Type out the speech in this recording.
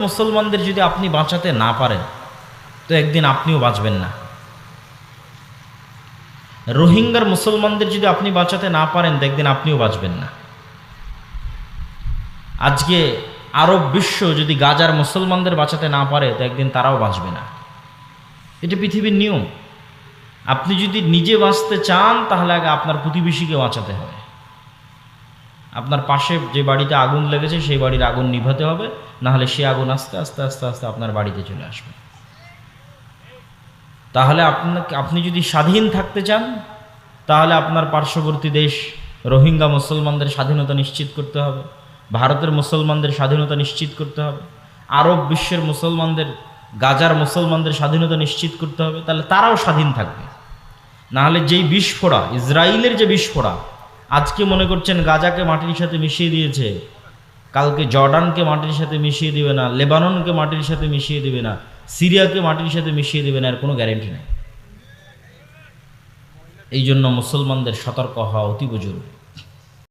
মুসলমানদের যদি আপনি বাঁচাতে না পারেন, তো একদিন আপনিও বাঁচবেন না। রোহিঙ্গার মুসলমানদের যদি আপনি বাঁচাতে না পারেন, তো একদিন আপনিও বাঁচবেন না। আজকে আরব বিশ্ব যদি গাজার মুসলমানদের বাঁচাতে না পারে, তো একদিন তারাও বাঁচবে না। এটা পৃথিবীর নিয়ম। আপনি যদি নিজে বাঁচতে চান, তাহলে আগে আপনার প্রতিবেশীকে বাঁচাতে হবে। আপনার পাশে যে বাড়িতে আগুন লেগেছে সেই বাড়ির আগুন নিভাতে হবে না হলে সে আগুন আস্তে আস্তে আস্তে আস্তে আপনার বাড়িতে চলে আসবে। তাহলে আপনাকে আপনি যদি স্বাধীন থাকতে চান, তাহলে আপনার পার্শ্ববর্তী দেশ রোহিঙ্গা মুসলমানদের স্বাধীনতা নিশ্চিত করতে হবে, ভারতের মুসলমানদের স্বাধীনতা নিশ্চিত করতে হবে, আরব বিশ্বের মুসলমানদের, গাজার মুসলমানদের স্বাধীনতা নিশ্চিত করতে হবে, তাহলে তারাও স্বাধীন থাকবে। নাহলে যেই বিস্ফোরা ইসরায়েলের যে বিস্ফোরা আজকে মনে করছেন গাজাকে মাটির সাথে মিশিয়ে দিয়েছে। কালকে জর্ডানকে মাটির সাথে মিশিয়ে দিবে না, লেবাননকে মাটির সাথে মিশিয়ে দিবে না, সিরিয়াকে মাটির সাথে মিশিয়ে দিবে না, এর কোনো গ্যারেন্টি নেই। এই জন্য মুসলমানদের সতর্ক হওয়া অতীব জরুরি।